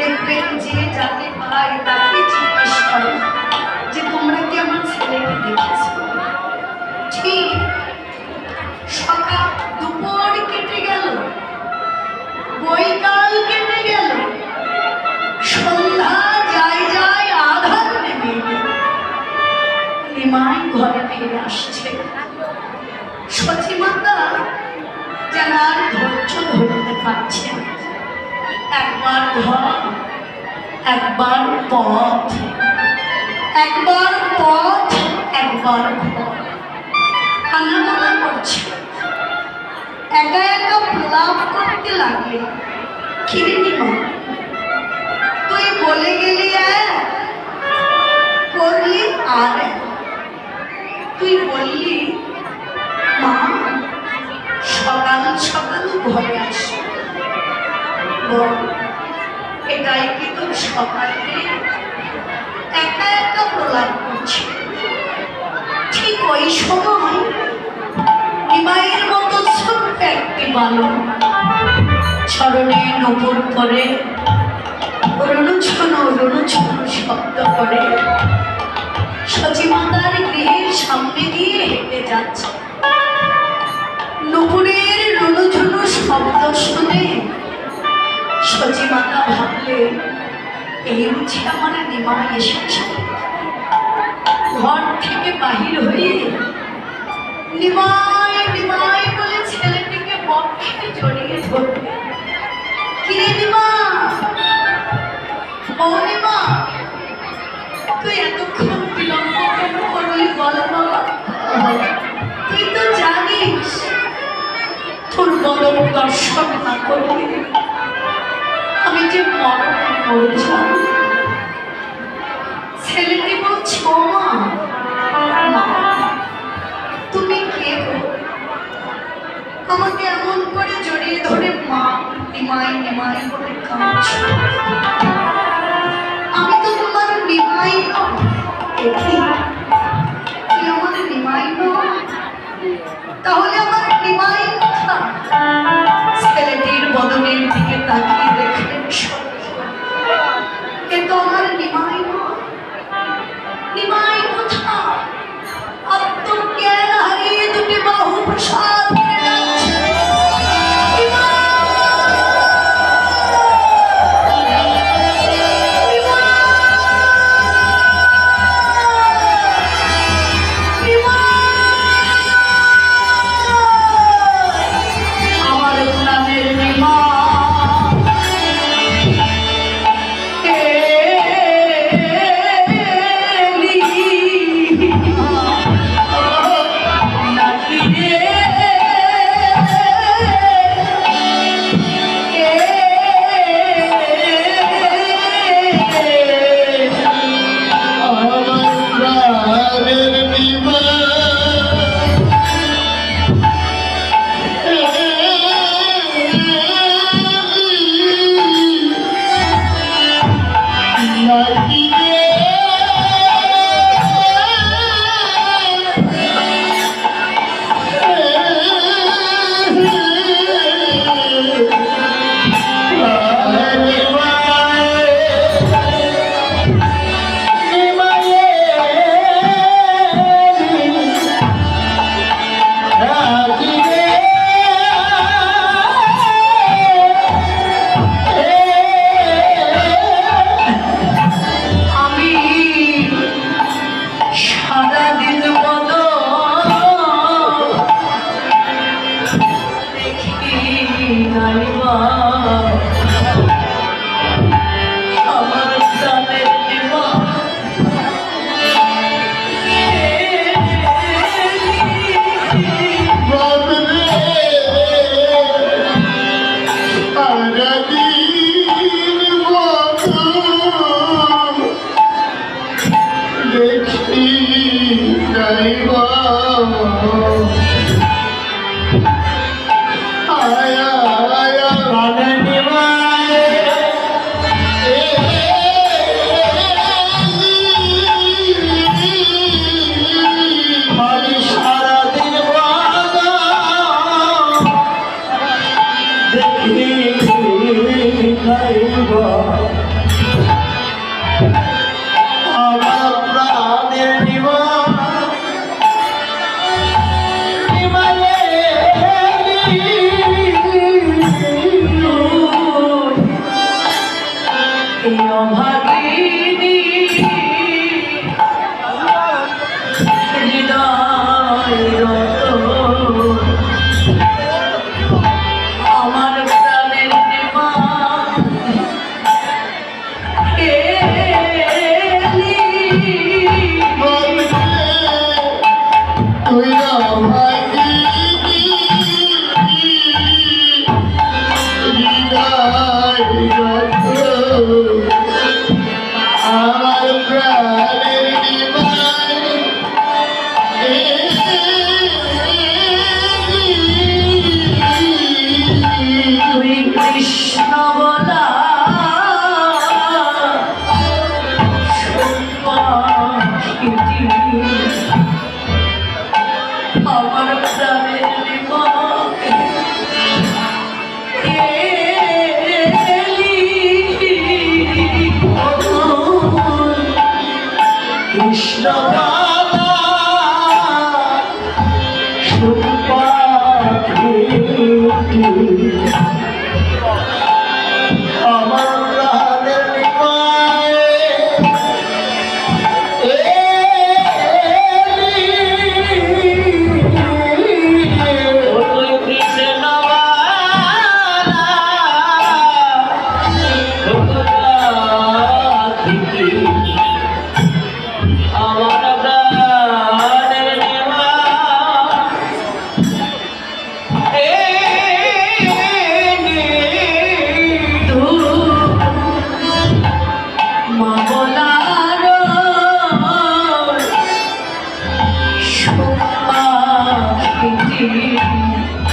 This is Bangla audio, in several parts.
দেখবেন যে তাকে জিজ্ঞেস যে, তোমরা কি আমার ছেলেকে দেখেছ ঠিক সকাল দুপুর কেটে গেল বৈকাল কেটে গেল, সন্ধ্যা যায় যায় আঘাত নেমে। নিমাই ঘরে ফিরে আসছে সচিমাতা যেন আর ধৈর্য ধরতে পারছে। একবার ঘর একবার পথ। একবার পথ, একবার ঘর কান্নাকান্না করছে। একা একা লাভ করতে লাগলে খিরিনি মা তুই বলে গেলি স্মরণে করে রণুছন রণুছন শব্দ করে। সচিমাতার গৃহের সামনে দিয়ে হেঁটে যাচ্ছে। নুপুরের রণুঝুনু শব্দ শুনে সচিমাতা ভাবলে, এই বুঝি আমার নিমাই এসেছে। ঘর থেকে বাহির হয়ে নিমাই নিমাই বলে ছেলেটিকে বক্ষে জড়িয়ে ধরবে তোর বড় দর্শন না করলে আমি যে মরণে মরে ছেলেটি বলছে মা তুমি কে আমাকে এমন করে জড়িয়ে ধরে মা নিমাই নিমাই বলে কাঁদছো আমি তো তোমার নিমাই দেখি তুই আমার নিমাই তাহলে আমার নিমাই ছেলেটির বদনের দিকে তাকিয়ে দেখলেন এ তো আমার নিমাই নিমাই কোথা আত্মজ্ঞান হারিয়ে দুটি বাহু প্রসাদ আমার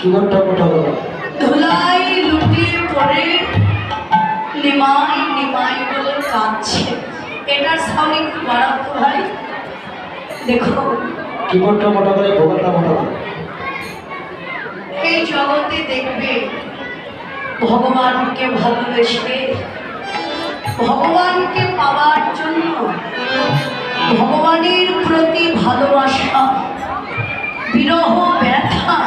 কি ঘণ্টা কোটা ধুলাই লুটিয়ে পড়ে নিমাই নিমাই বলে কাঁদছে। এটার সামনে একটু বাড়াতো ভাই দেখো। কি ঘণ্টা মোটা করে ভোগানটা মোটা করে এই জগতে দেখবে ভগবানকে ভালোবেসে ভগবানকে পাওয়ার জন্য ভগবানের প্রতি ভালোবাসা বিরহ ব্যথা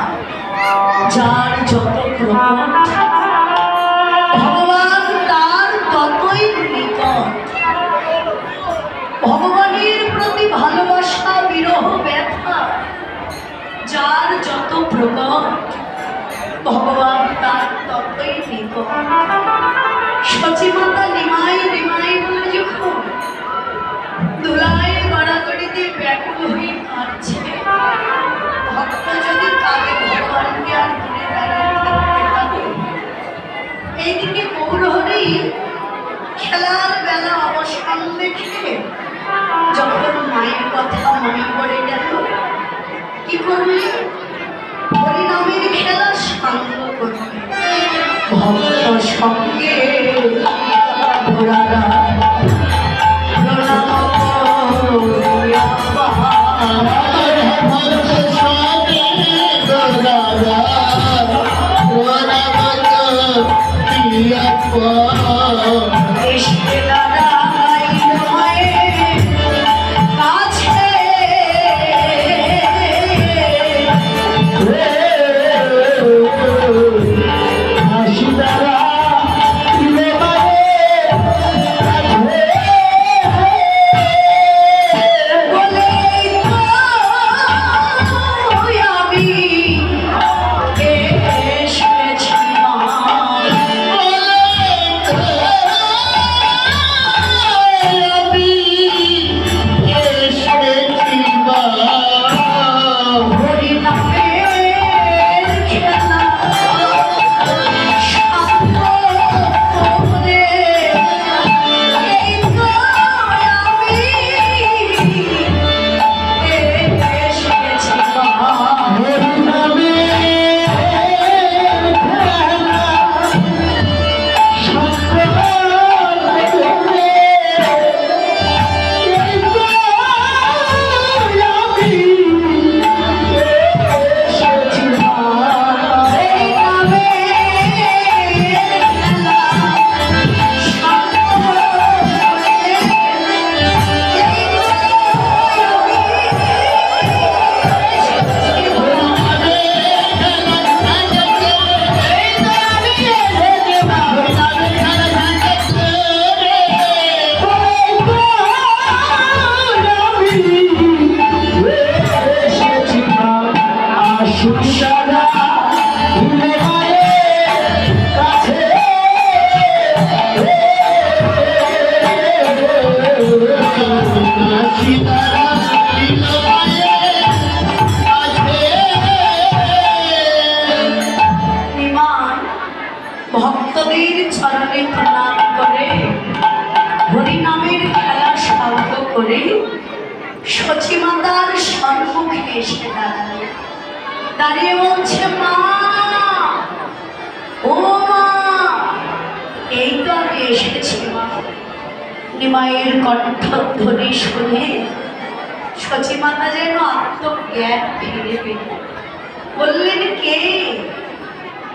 ভগবান তার ততই নিকট। ভগবানের প্রতি ভালোবাসা, বিরহ, ব্যথা, যার যত প্রকট, ভগবান তার ততই নিকট। সচিমাতা নিমাই নিমাই বলে যখন এইদিকে গৌরহরি খেলার বেলা অবসান দেখে যখন মায়ের কথা মনে পড়ে গেল, কি করবে হরিনামের খেলা শান্ত করবে ভক্ত সঙ্গে ঘোড়ারা এসে কণ্ঠধ্বনি শুনে সচিমাতা যেন আত্মজ্ঞান ফিরে পেল। বললেন, কে?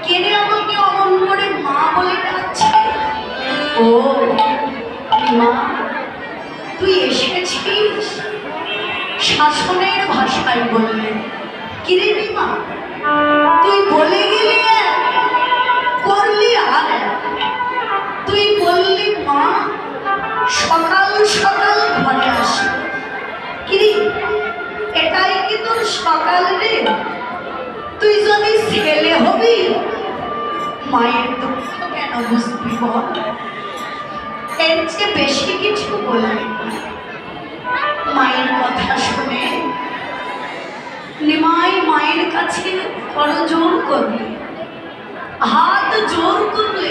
কে রে আমাকে অমন করে মা বলে ডাকছে? ও, মা, তুই এসেছিস? শাসনের ভাষায় বললেন, কিরে মা তুই বলে গেলি করলি আর তুই বললি, মা, সকাল সকাল এটাই কি তোর সকাল রে? তুই যদি ছেলে হবি, মায়ের দুঃখ কেন বুঝবি বল? এর চেয়ে বেশি কিছু বলবি মায়ের কথা শুনে নিমাই মায়ের কাছে বড় জোর করবে হাত জোর করলে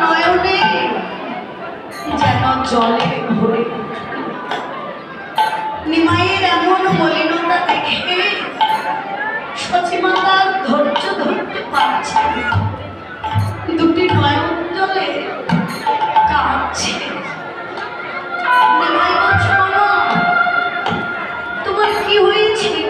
নয়নে যেন জলে ভরে। নিমাইয়ের এমন মলিনতা দেখে সচিমাতার ধৈর্য ধরতে পারছে দুটি নয়ন জলে কাঁদছে। নিমাই বলছে "মামা, তোমার কি হয়েছে?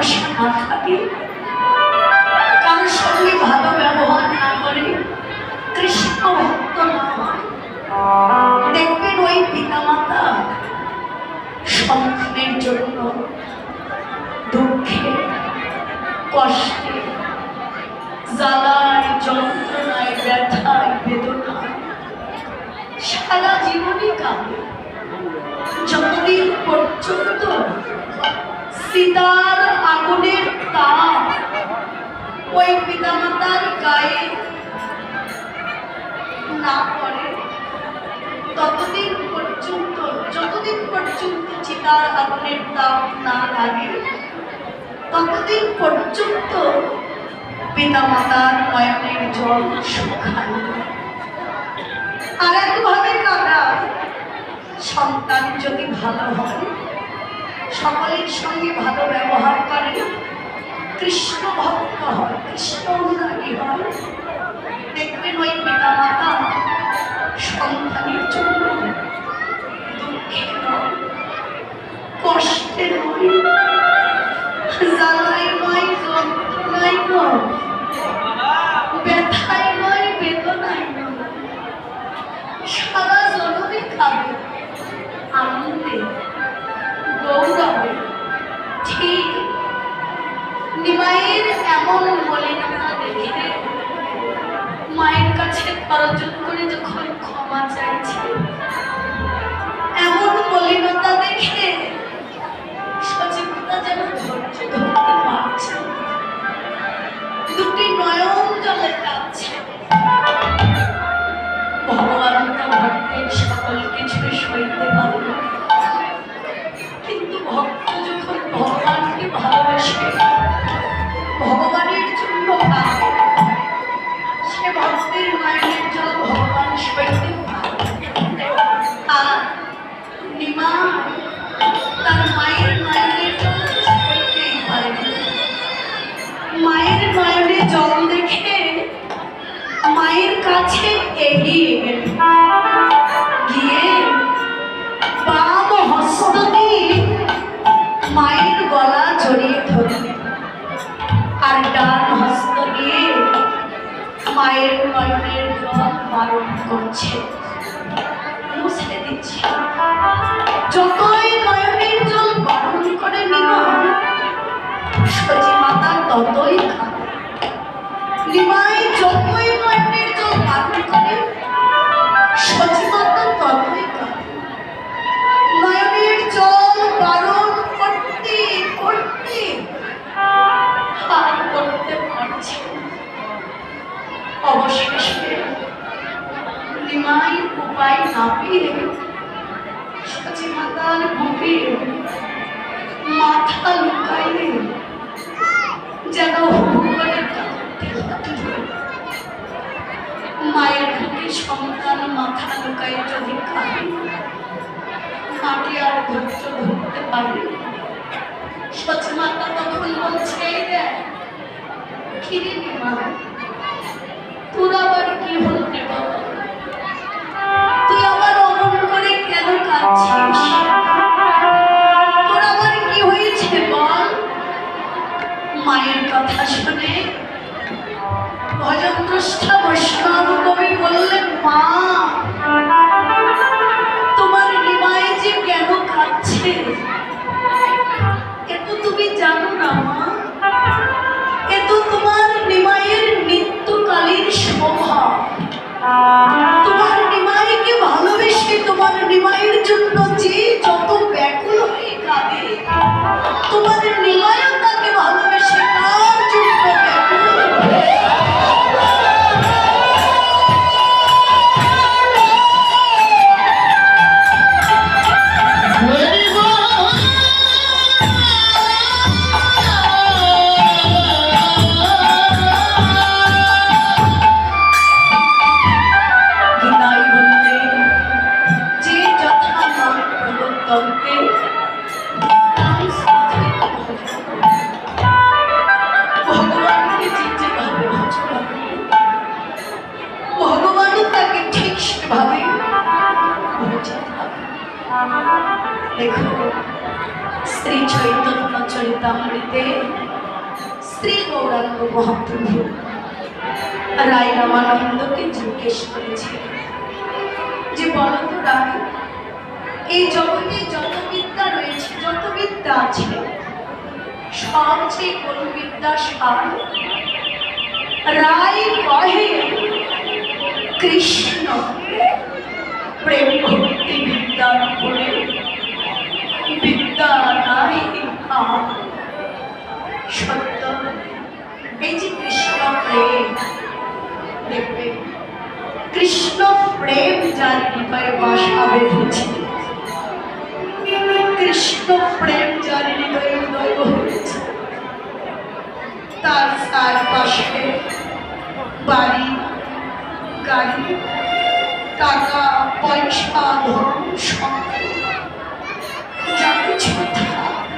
ভালোবাসা না থাকে কারোর সঙ্গে ভালো ব্যবহার না করে কৃষ্ণ ভক্ত দেখবেন ওই পিতামাতা সন্তানের জন্য দুঃখে, কষ্টে, জ্বালায়, যন্ত্রণায়, ব্যথায়, বেদনায় সারা জীবনই কাঁদে যতদিন পর্যন্ত সীতার আগুনের তাপ। ওই পিতামাতার গায়ে না পড়ে, ততদিন পর্যন্ত, যতদিন পর্যন্ত চিতার আগুনের তাপ না লাগে, ততদিন পর্যন্ত পিতামাতার নয়নের জল শুকায় আর একভাবে কাদা সন্তান যদি ভালো হয় সকলের সঙ্গে ভালো ব্যবহার করে। কৃষ্ণ ভক্ত হয়, কৃষ্ণ অনুরাগী হয়। দেখবেন ওই পিতা মাতা সন্তানের জন্য দুঃখের নয়, কষ্টে নয়, জ্বালায় যন্ত্রণায় নয়। নিমাইয়ের এমন মলিনতা দেখে মায়ের কাছে করজন করে যখন ক্ষমা চাইছে এমন মলিনতা দেখে বারণ করছে। মুছে দিচ্ছে। যতই নয়নের জল বারণ করে নিমা সচি মাতা ততই নিমাই যতই নয়নের জল বারণ করে উপায় না পেয়ে মাতার বুকে মাথা লুকাইলে যেন। মায়ের বুকে সন্তান মাথা লুকাই যদি কাঁদে মাটি আর ধৈর্য ধরতে পারে সচমাতা তখন বলছে "এই দেখ, কিরে মা তোর জগতে যত বিদ্যা রয়েছে, যত বিদ্যা আছে সবচেয়ে কোন বিদ্যা সার, রায় কহে কৃষ্ণ প্রেম ভক্তি বিদ্যার উপরে, বিদ্যা নাই সত্য। এই যে কৃষ্ণ প্রেম, দেখবে, কৃষ্ণ প্রেম যার হৃদয়ে বাসা বেঁধেছে কৃষ্ণ প্রেম যার হৃদয়ে উদয় হয়েছে। তার তার পাশে বাড়ি, গাড়ি, টাকা, পয়সা, ধন সব যা কিছু থাক।